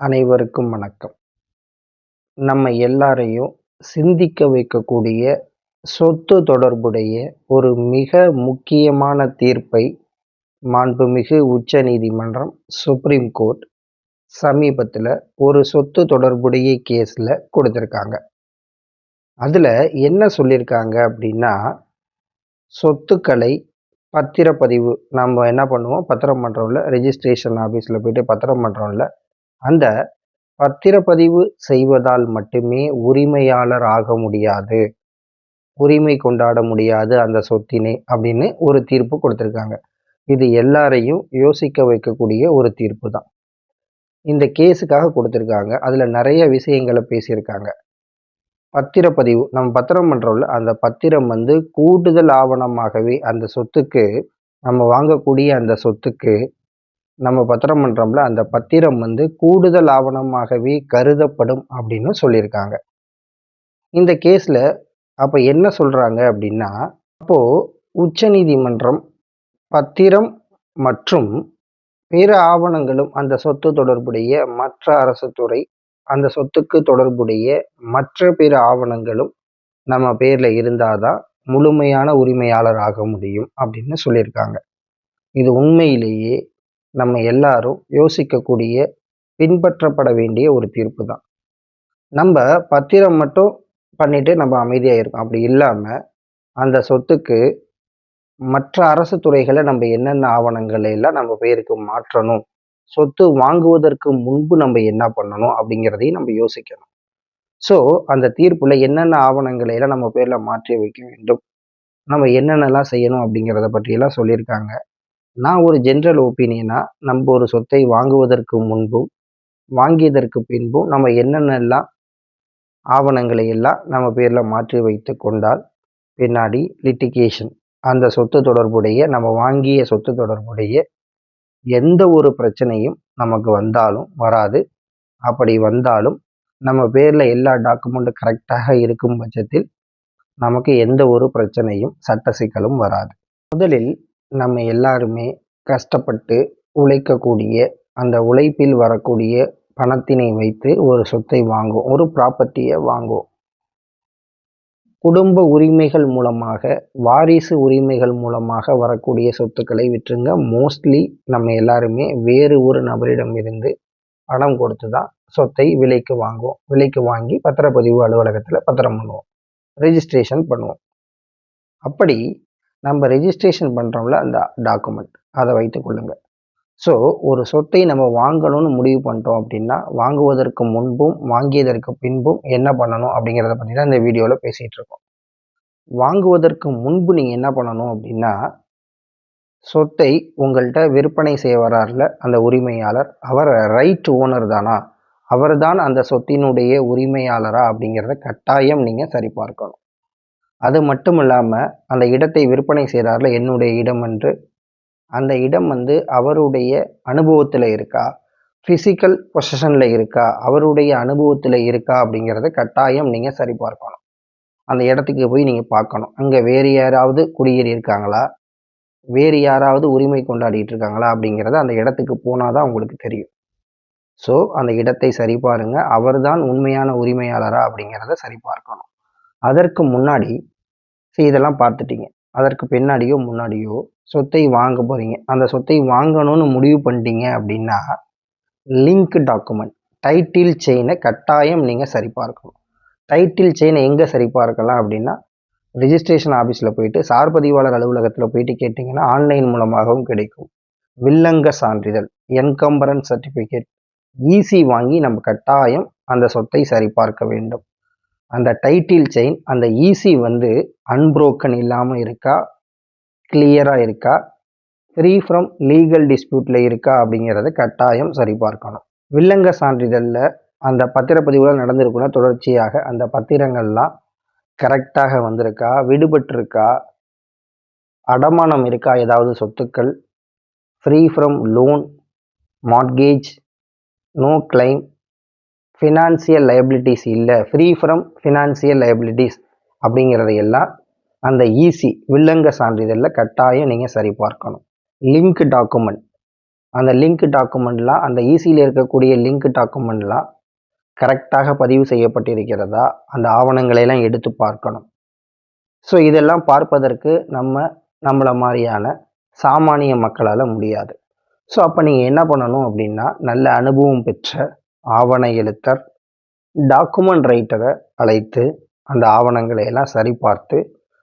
அனைவருக்கும் வணக்கம். நம்ம எல்லாரையும் சிந்திக்க வைக்கக்கூடிய சொத்து தொடர்புடைய ஒரு மிக முக்கியமான தீர்ப்பை மாண்புமிகு உச்ச நீதிமன்றம் சுப்ரீம் கோர்ட் சமீபத்தில் ஒரு சொத்து தொடர்புடைய கேஸில் கொடுத்துருக்காங்க. அதில் என்ன சொல்லியிருக்காங்க அப்படின்னா சொத்துக்களை பத்திரப்பதிவு நம்ம என்ன பண்ணுவோம்? பத்திரம் பண்ணுறோம்ல ரெஜிஸ்ட்ரேஷன் ஆஃபீஸில் போயிட்டு பத்திரம் பண்ணுறோம்ல அந்த பத்திரப்பதிவு செய்வதால் மட்டுமே உரிமையாளர் ஆக முடியாது. உரிமை கொண்டாட முடியாது அந்த சொத்தினை அப்படின்னு ஒரு தீர்ப்பு கொடுத்துருக்காங்க. இது எல்லாரையும் யோசிக்க வைக்கக்கூடிய ஒரு தீர்ப்பு தான். இந்த கேஸுக்காக கொடுத்துருக்காங்க. அதில் நிறைய விஷயங்களை பேசியிருக்காங்க. பத்திரப்பதிவு நம்ம பத்திரம் பண்ணுறோம்ல அந்த பத்திரம் வந்து கூடுதல் ஆவணமாகவே அந்த சொத்துக்கு நம்ம வாங்கக்கூடிய அந்த சொத்துக்கு நம்ம பத்திரம் பண்ணுறோம்ல அந்த பத்திரம் வந்து கூடுதல் ஆவணமாகவே கருதப்படும் அப்படின்னு சொல்லியிருக்காங்க. இந்த கேஸில் அப்போ என்ன சொல்கிறாங்க அப்படின்னா அப்போது உச்சநீதிமன்றம் பத்திரம் மற்றும் பிற ஆவணங்களும் அந்த சொத்து தொடர்புடைய மற்ற அரசு துறை அந்த சொத்துக்கு தொடர்புடைய மற்ற பிற ஆவணங்களும் நம்ம பேரில் இருந்தால் தான் முழுமையான உரிமையாளர் ஆக முடியும் அப்படின்னு சொல்லியிருக்காங்க. இது உண்மையிலேயே நம்ம எல்லாரும் யோசிக்கக்கூடிய பின்பற்றப்பட வேண்டிய ஒரு தீர்ப்பு தான் நம்ம பத்திரம் மட்டும் பண்ணிட்டு நம்ம அமைதியாக இருக்கோம். அப்படி இல்லாமல் அந்த சொத்துக்கு மற்ற அரசு துறைகளை நம்ம என்னென்ன ஆவணங்களை எல்லாம் நம்ம பேருக்கு மாற்றணும் சொத்து வாங்குவதற்கு முன்பு நம்ம என்ன பண்ணணும் அப்படிங்கிறதையும் நம்ம யோசிக்கணும். ஸோ அந்த தீர்ப்பில் என்னென்ன ஆவணங்களை எல்லாம் நம்ம பேரில் மாற்றி வைக்க வேண்டும் நம்ம என்னென்னலாம் செய்யணும் அப்படிங்கிறத பற்றியெல்லாம் சொல்லியிருக்காங்க. நான் ஒரு ஜென்ரல் ஒப்பீனியனாக நம்ம ஒரு சொத்தை வாங்குவதற்கு முன்பும் வாங்கியதற்கு பின்பும் நம்ம என்னென்னலாம் ஆவணங்களை எல்லாம் நம்ம பேரில் மாற்றி வைத்து கொண்டால் பின்னாடி லிட்டிகேஷன் அந்த சொத்து தொடர்புடைய நம்ம வாங்கிய சொத்து தொடர்புடைய எந்த ஒரு பிரச்சனையும் நமக்கு வந்தாலும் வராது. அப்படி வந்தாலும் நம்ம பேரில் எல்லா டாக்குமெண்ட்டும் கரெக்டாக இருக்கும் பட்சத்தில் நமக்கு எந்த ஒரு பிரச்சனையும் சட்ட சிக்கலும் வராது. முதலில் நம்ம எல்லாருமே கஷ்டப்பட்டு உழைக்கக்கூடிய அந்த உழைப்பில் வரக்கூடிய பணத்தினை வைத்து ஒரு சொத்தை வாங்குவோம் ஒரு ப்ராப்பர்ட்டியை வாங்குவோம். குடும்ப உரிமைகள் மூலமாக வாரிசு உரிமைகள் மூலமாக வரக்கூடிய சொத்துக்களை விற்றுங்க. மோஸ்ட்லி நம்ம எல்லாருமே வேறு ஒரு நபரிடம் இருந்து பணம் கொடுத்து தான் சொத்தை விலைக்கு வாங்குவோம். விலைக்கு வாங்கி பத்திரப்பதிவு அலுவலகத்தில் பத்திரம் பண்ணுவோம். ரெஜிஸ்ட்ரேஷன் பண்ணுவோம். அப்படி நம்ம ரெஜிஸ்ட்ரேஷன் பண்ணுறோம்ல அந்த டாக்குமெண்ட் அதை வைத்து கொள்ளுங்கள். ஸோ ஒரு சொத்தை நம்ம வாங்கணும்னு முடிவு பண்ணிட்டோம் அப்படின்னா வாங்குவதற்கு முன்பும் வாங்கியதற்கு பின்பும் என்ன பண்ணணும் அப்படிங்கிறத பற்றி தான் இந்த வீடியோவில் பேசிகிட்டு இருக்கோம். வாங்குவதற்கு முன்பு நீங்கள் என்ன பண்ணணும் அப்படின்னா சொத்தை உங்கள்கிட்ட விற்பனை செய்ய வரார்ல அந்த உரிமையாளர் அவர் ரைட் ஓனர் தானா? அவர் தான் அந்த சொத்தினுடைய உரிமையாளரா அப்படிங்கிறத கட்டாயம் நீங்கள் சரிபார்க்கணும். அது மட்டும் இல்லாமல் அந்த இடத்தை விற்பனை செய்கிறார்ல என்னுடைய இடம் என்று. அந்த இடம் வந்து அவருடைய அனுபவத்தில் இருக்கா? ஃபிசிக்கல் பொசிஷனில் இருக்கா? அவருடைய அனுபவத்தில் இருக்கா? அப்படிங்கிறத கட்டாயம் நீங்கள் சரி பார்க்கணும் அந்த இடத்துக்கு போய் நீங்கள் பார்க்கணும். அங்கே வேறு யாராவது குடியேறி இருக்காங்களா? வேறு யாராவது உரிமை கொண்டாடிட்டு இருக்காங்களா? அப்படிங்கிறத அந்த இடத்துக்கு போனால் தான் உங்களுக்கு தெரியும். ஸோ அந்த இடத்தை சரி பாருங்கள் அவர் தான் உண்மையான உரிமையாளரா அப்படிங்கிறத சரி பார்க்கணும் அதற்கு முன்னாடி ஸோ இதெல்லாம் பார்த்துட்டீங்க. அதற்கு பின்னாடியோ முன்னாடியோ சொத்தை வாங்க போகிறீங்க அந்த சொத்தை வாங்கணும்னு முடிவு பண்ணிட்டீங்க அப்படின்னா லிங்க் டாக்குமெண்ட் டைட்டில் செயினை கட்டாயம் நீங்கள் சரிபார்க்கணும். டைட்டில் செயினை எங்கே சரிபார்க்கலாம் அப்படின்னா ரிஜிஸ்ட்ரேஷன் ஆஃபீஸில் போயிட்டு சார் பதிவாளர் அலுவலகத்தில் போயிட்டு கேட்டிங்கன்னா ஆன்லைன் மூலமாகவும் கிடைக்கும். வில்லங்க சான்றிதழ் என்கம்பரன்ஸ் சர்டிஃபிகேட் ஈசி வாங்கி நம்ம கட்டாயம் அந்த சொத்தை சரிபார்க்க வேண்டும். அந்த டைட்டில் செயின் அந்த ஈசி வந்து அன்புரோக்கன் இல்லாமல் இருக்கா? கிளியராக இருக்கா? ஃப்ரீ ஃப்ரம் லீகல் டிஸ்பியூட்டில் இருக்கா அப்படிங்கிறத கட்டாயம் சரிபார்க்கணும். வில்லங்க சான்றிதழில் அந்த பத்திரப்பதிவுகள் நடந்திருக்குன்னா தொடர்ச்சியாக அந்த பத்திரங்கள்லாம் கரெக்டாக வந்திருக்கா? விடுபட்டிருக்கா? அடமானம் இருக்கா? ஏதாவது சொத்துக்கள்? Free from loan mortgage no claim financial liabilities இல்லை. ஃப்ரீ ஃப்ரம் ஃபினான்சியல் லைபிலிட்டிஸ் அப்படிங்கிறதையெல்லாம் அந்த ஈசி வில்லங்க சான்றிதழில் கட்டாயம் நீங்கள் சரி பார்க்கணும். லிங்க் டாக்குமெண்ட் அந்த லிங்க் டாக்குமெண்ட்லாம் அந்த ஈஸியில் இருக்கக்கூடிய லிங்க் டாக்குமெண்ட்லாம் கரெக்டாக பதிவு செய்யப்பட்டிருக்கிறதா? அந்த ஆவணங்களையெல்லாம் எடுத்து பார்க்கணும். ஸோ இதெல்லாம் பார்ப்பதற்கு நம்ம நம்மளை மாதிரியான சாமானிய மக்களால் முடியாது. ஸோ அப்போ நீங்கள் என்ன பண்ணணும் அப்படின்னா நல்ல அனுபவம் பெற்ற ஆவண எழுத்தர் டாக்குமெண்ட் ரைட்டரை அழைத்து அந்த ஆவணங்களை எல்லாம் சரிபார்த்து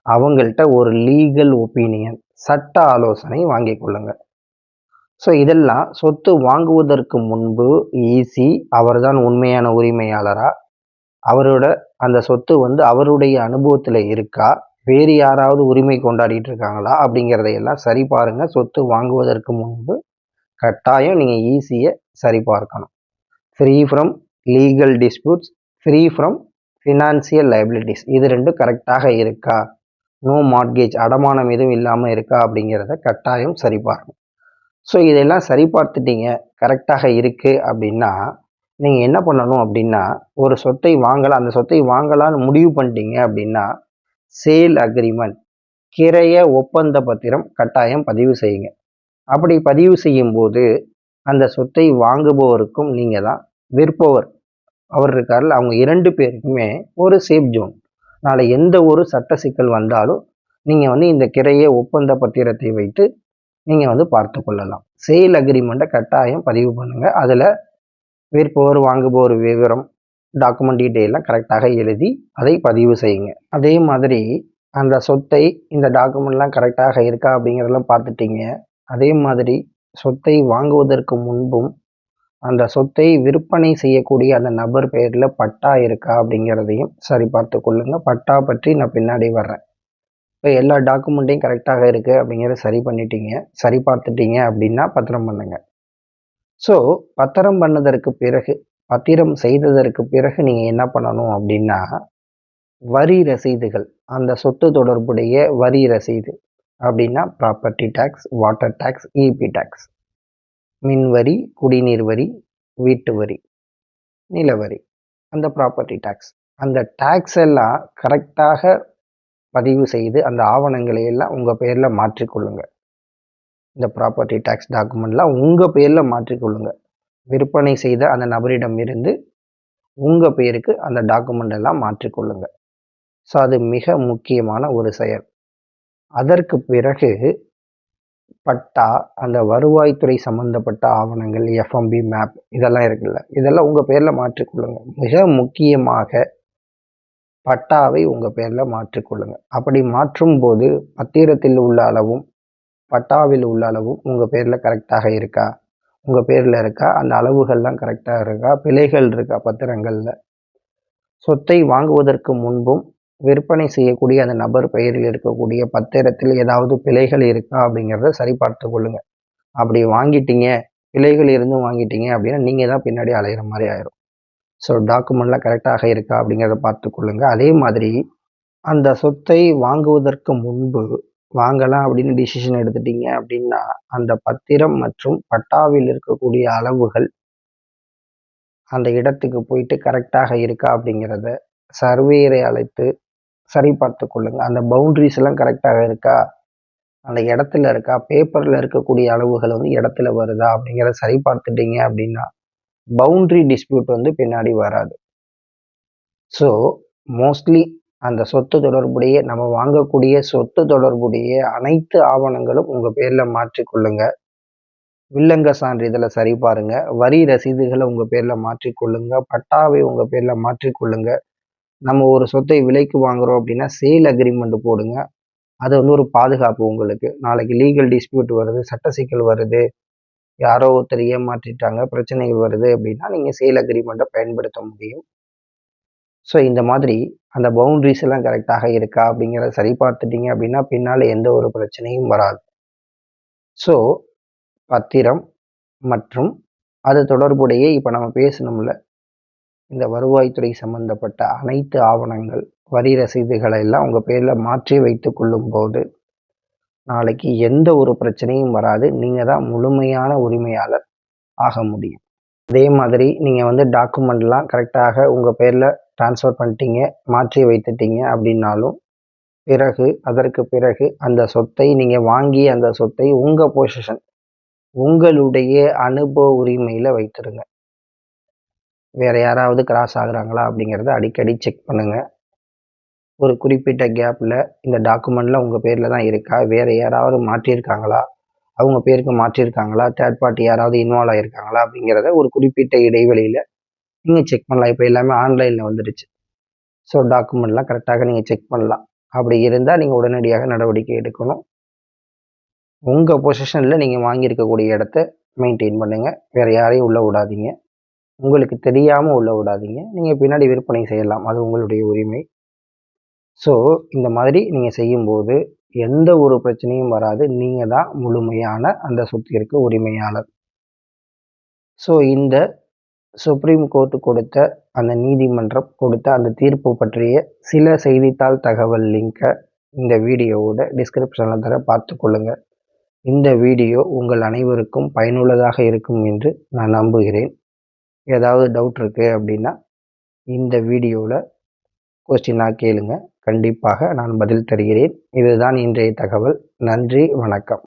அவங்கள்ட்ட ஒரு லீகல் ஒப்பீனியன் சட்ட ஆலோசனை வாங்கி கொள்ளுங்க. ஸோ இதெல்லாம் சொத்து வாங்குவதற்கு முன்பு ஈஸி அவர்தான் உண்மையான உரிமையாளரா? அவரோட அந்த சொத்து வந்து அவருடைய அனுபவத்தில் இருக்கா? வேறு யாராவது உரிமை கொண்டாடிட்டு இருக்காங்களா? அப்படிங்கிறதையெல்லாம் சரி பாருங்கள் சொத்து வாங்குவதற்கு முன்பு கட்டாயம் நீங்கள் ஈஸியை சரி பார்க்கணும். Free from legal disputes free from financial liabilities இது ரெண்டும் கரெக்டாக இருக்கா? நோ மார்கேஜ் அடமானம் எதுவும் இல்லாமல் இருக்கா அப்படிங்கிறத கட்டாயம் சரி பாருங்கள் ஸோ இதெல்லாம் சரி பார்த்துட்டீங்க கரெக்டாக இருக்குது அப்படின்னா நீங்கள் என்ன பண்ணணும் அப்படின்னா ஒரு சொத்தை வாங்கலாம். அந்த சொத்தை வாங்கலான்னு முடிவு பண்ணிட்டீங்க அப்படின்னா சேல் அக்ரிமெண்ட் கிரைய ஒப்பந்த பத்திரம் கட்டாயம் பதிவு செய்யுங்க. அப்படி பதிவு செய்யும் போது அந்த சொத்தை வாங்குபவருக்கும் நீங்கள் தான் விற்பவர். அவர் இருக்கார்ல அவங்க இரண்டு பேருக்குமே ஒரு சேஃப் ஜோன் நாளை எந்த ஒரு சட்ட சிக்கல் வந்தாலும் நீங்கள் வந்து இந்த கிரைய ஒப்பந்த பத்திரத்தை வைத்து நீங்கள் வந்து பார்த்து கொள்ளலாம். சேல் அக்ரிமெண்ட்டை கட்டாயம் பதிவு பண்ணுங்கள் அதில் விற்பவர் வாங்குபவர் விவரம் டாக்குமெண்ட் டீட்டெயிலாம் கரெக்டாக எழுதி அதை பதிவு செய்யுங்க. அதே மாதிரி அந்த சொத்தை இந்த டாக்குமெண்ட்லாம் கரெக்டாக இருக்கா அப்படிங்கிறதெல்லாம் பார்த்துட்டீங்க. அதே மாதிரி சொத்தை வாங்குவதற்கு முன்பும் அந்த சொத்தை விற்பனை செய்யக்கூடிய அந்த நபர் பெயரில் பட்டா இருக்கா அப்படிங்கிறதையும் சரி பார்த்து கொள்ளுங்க. பட்டா பற்றி நான் பின்னாடி வர்றேன். இப்போ எல்லா டாக்குமெண்ட்டையும் கரெக்டாக இருக்குது அப்படிங்கிறத சரி பண்ணிட்டீங்க. சரி பார்த்துட்டீங்க அப்படின்னா பத்திரம் பண்ணுங்க. ஸோ பத்திரம் பண்ணதற்கு பிறகு பத்திரம் செய்ததற்கு பிறகு நீங்கள் என்ன பண்ணணும் அப்படின்னா வரி ரசீதுகள் அந்த சொத்து தொடர்புடைய வரி ரசீது. அப்படின்னா property tax water tax EB tax மின் வரி குடிநீர் வரி வீட்டு வரி நிலவரி அந்த ப்ராப்பர்ட்டி டேக்ஸ் அந்த டேக்ஸ் எல்லாம் கரெக்டாக பதிவு செய்து அந்த ஆவணங்களை எல்லாம் உங்கள் பேரில் மாற்றிக்கொள்ளுங்கள் இந்த ப்ராப்பர்ட்டி டேக்ஸ் டாக்குமெண்ட்லாம் உங்கள் பேரில் மாற்றிக்கொள்ளுங்கள் விற்பனை செய்த அந்த நபரிடம் இருந்து உங்கள் பேருக்கு அந்த டாக்குமெண்ட் எல்லாம் மாற்றிக்கொள்ளுங்கள் ஸோ அது மிக முக்கியமான ஒரு செயல். அதற்கு பிறகு பட்டா அந்த வருவாய்த்துறை சம்பந்தப்பட்ட ஆவணங்கள் எஃப்எம்பி மேப் இதெல்லாம் இருக்குல்ல. இதெல்லாம் உங்கள் பேரில் மாற்றிக்கொள்ளுங்க. மிக முக்கியமாக பட்டாவை உங்கள் பேரில் மாற்றிக்கொள்ளுங்க. அப்படி மாற்றும் போது பத்திரத்தில் உள்ள அளவும் பட்டாவில் உள்ள அளவும் உங்கள் பேரில் கரெக்டாக இருக்கா? உங்கள் பேரில் இருக்கா? அந்த அளவுகள்லாம் கரெக்டாக இருக்கா? பிழைகள் இருக்கா பத்திரங்களில்? சொத்தை வாங்குவதற்கு முன்பும் விற்பனை செய்யக்கூடிய அந்த நபர் பெயரில் இருக்கக்கூடிய பத்திரத்தில் ஏதாவது பிழைகள் இருக்கா அப்படிங்கிறத சரி பார்த்து கொள்ளுங்க. அப்படி வாங்கிட்டீங்க பிழைகள் இருந்தும் வாங்கிட்டீங்க அப்படின்னா நீங்கள் தான் பின்னாடி அலையிற மாதிரி ஆயிரும். ஸோ டாக்குமெண்ட்லாம் கரெக்டாக இருக்கா அப்படிங்கிறத பார்த்து கொள்ளுங்க. அதே மாதிரி அந்த சொத்தை வாங்குவதற்கு முன்பு வாங்கலாம் அப்படின்னு டிசிஷன் எடுத்துட்டீங்க அப்படின்னா அந்த பத்திரம் மற்றும் பட்டாவில் இருக்கக்கூடிய அளவுகள் அந்த இடத்துக்கு போயிட்டு கரெக்டாக இருக்கா அப்படிங்கிறத சர்வேயரை அழைத்து சரி பார்த்து கொள்ளுங்க அந்த பவுண்ட்ரிஸ் எல்லாம் கரெக்டாக இருக்கா? அந்த இடத்துல இருக்கா? பேப்பரில் இருக்கக்கூடிய அளவுகள் வந்து இடத்துல வருதா? அப்படிங்கிறத சரி பார்த்துட்டீங்க அப்படின்னா பவுண்ட்ரி டிஸ்பியூட் வந்து பின்னாடி வராது. ஸோ மோஸ்ட்லி அந்த சொத்து தொடர்புடைய நம்ம வாங்கக்கூடிய சொத்து தொடர்புடைய அனைத்து ஆவணங்களும் உங்கள் பேரில் மாற்றிக்கொள்ளுங்க. வில்லங்க சான்றிதழை சரி பாருங்க வரி ரசீதுகளை உங்கள் பேரில் மாற்றிக்கொள்ளுங்க. பட்டாவை உங்கள் பேரில் மாற்றிக்கொள்ளுங்க. நம்ம ஒரு சொத்தை விலைக்கு வாங்குறோம் அப்படின்னா சேல் அக்ரிமெண்ட் போடுங்க. அது வந்து ஒரு பாதுகாப்பு உங்களுக்கு. நாளைக்கு லீகல் டிஸ்பியூட் வருது சட்ட சிக்கல் வருது யாரோ ஒருத்தர் ஏமாற்றிட்டாங்க பிரச்சனைகள் வருது அப்படின்னா நீங்கள் சேல் அக்ரிமெண்ட்டை பயன்படுத்த முடியும். ஸோ இந்த மாதிரி அந்த பவுண்ட்ரிஸ் எல்லாம் கரெக்டாக இருக்கா அப்படிங்கிறத சரி பார்த்துட்டீங்க அப்படின்னா பின்னால் எந்த ஒரு பிரச்சனையும் வராது. ஸோ பத்திரம் மற்றும் அது தொடர்புடைய இப்போ நம்ம பேசணும்ல இந்த வருவாய்த்துறை சம்பந்தப்பட்ட அனைத்து ஆவணங்கள் வரி ரசீதுகளை எல்லாம் உங்கள் பேரில் மாற்றி வைத்து கொள்ளும் போது நாளைக்கு எந்த ஒரு பிரச்சனையும் வராது. நீங்கள் தான் முழுமையான உரிமையாளர் ஆக முடியும். அதே மாதிரி நீங்கள் வந்து டாக்குமெண்ட்லாம் கரெக்டாக உங்கள் பேரில் ட்ரான்ஸ்ஃபர் பண்ணிட்டீங்க மாற்றி வைத்துட்டீங்க அப்படின்னாலும் பிறகு அதற்கு பிறகு அந்த சொத்தை நீங்கள் வாங்கி அந்த சொத்தை உங்கள் பொசிஷன் உங்களுடைய அனுபவ உரிமையில் வைத்திருங்க. வேறு யாராவது கிராஸ் ஆகுறாங்களா அப்படிங்கிறத அடிக்கடி செக் பண்ணுங்கள் ஒரு குறிப்பிட்ட கேப்பில் இந்த டாக்குமெண்ட்டில் உங்கள் பேரில் தான் இருக்கா? வேறு யாராவது மாற்றியிருக்காங்களா அவங்க பேருக்கு மாற்றியிருக்காங்களா தேர்ட் பார்ட்டி யாராவது இன்வால்வ் ஆகியிருக்காங்களா அப்படிங்கிறத ஒரு குறிப்பிட்ட இடைவெளியில் நீங்கள் செக் பண்ணலாம். இப்போ எல்லாமே ஆன்லைனில் வந்துடுச்சு ஸோ டாக்குமெண்ட்லாம் கரெக்டாக நீங்கள் செக் பண்ணலாம். அப்படி இருந்தால் நீங்கள் உடனடியாக நடவடிக்கை எடுக்கணும். உங்கள் பொசிஷனில் நீங்கள் வாங்கியிருக்கக்கூடிய இடத்த மெயின்டைன் பண்ணுங்கள் வேறு யாரையும் உள்ளே விடாதீங்க. உங்களுக்கு தெரியாமல் உள்ள விடாதீங்க. நீங்கள் பின்னாடி விற்பனை செய்யலாம். அது உங்களுடைய உரிமை. ஸோ இந்த மாதிரி நீங்கள் செய்யும்போது எந்த ஒரு பிரச்சனையும் வராது. நீங்கள் தான் முழுமையான அந்த சொத்திற்கு உரிமையாளர். ஸோ இந்த சுப்ரீம் கோர்ட் கொடுத்த அந்த நீதிமன்றம் கொடுத்த அந்த தீர்ப்பு பற்றிய சில செய்தித்தாள் தகவல் லிங்கை இந்த வீடியோவோட டிஸ்கிரிப்ஷனில் தர பார்த்துக்கொள்ளுங்கள் இந்த வீடியோ உங்கள் அனைவருக்கும் பயனுள்ளதாக இருக்கும் என்று நான் நம்புகிறேன். ஏதாவது டவுட் இருக்குது அப்படின்னா இந்த வீடியோவில் கொஸ்டினாக கேளுங்க. கண்டிப்பாக நான் பதில் தருகிறேன். இதுதான் இன்றைய தகவல். நன்றி வணக்கம்.